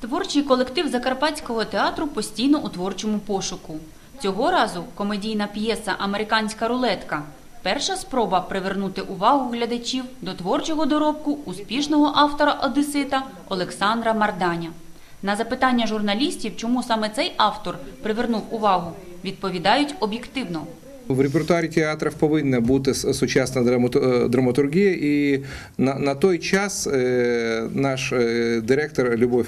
Творчий колектив Закарпатського театру постійно у творчому пошуку. Цього разу комедійна п'єса Американська рулетка. Перша спроба привернути увагу глядачів до творчого доробку успішного автора Одесита Олександра Марданя. На запитання журналістів, чому саме цей автор привернув увагу, відповідають об'єктивно. В репертуарі театрів повинна бути сучасна е, драматургія, і на, на той час е, наш е, директор Любов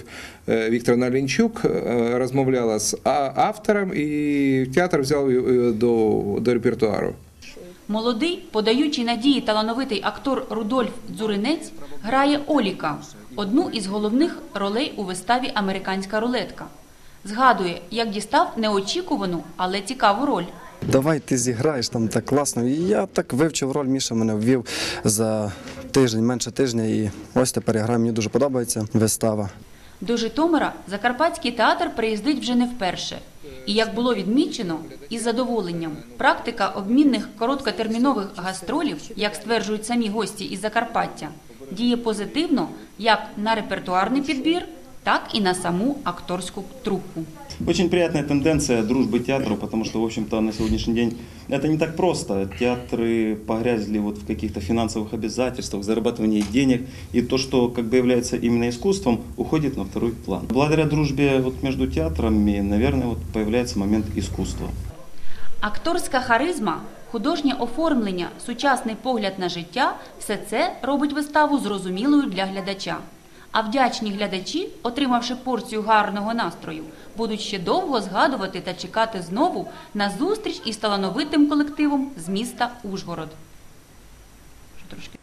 е, Вікторовна Лінчук е, розмовляла з автором, і театр взяв до, до репертуару. Молодий, подаючий надії талановитий актор Рудольф Дзуринець грає Оліка, одну із головних ролей у виставі Американська рулетка. Згадує, як дістав неочікувану, але цікаву роль. Давай ти зіграєш там так класно. І я так вивчив роль. Міша мене ввів за тиждень, менше тижня. І ось тепер я граю. Мені дуже подобається вистава. До Житомира Закарпатський театр приїздить вже не вперше. І як було відмічено, із задоволенням, практика обмінних короткотермінових гастролів, як стверджують самі гості із Закарпаття, діє позитивно як на репертуарний підбір, так і на саму акторську труппу. Очень приятная тенденция дружбы театру, потому что, в общем-то, на сегодняшний день это не так просто. Театры погрязли вот в каких-то финансовых обязательствах, зарабатывании денег, и то, что как бы является именно искусством, уходит на второй план. Благодаря дружбе вот между театрами, наверное, вот появляется момент искусства. Акторська харизма, художнє оформлення, сучасний погляд на життя все це робить виставу зрозумілою для глядача. А вдячні глядачі, отримавши порцію гарного настрою, будуть ще довго згадувати та чекати знову на зустріч із талановитим колективом з міста Ужгород. Трошки.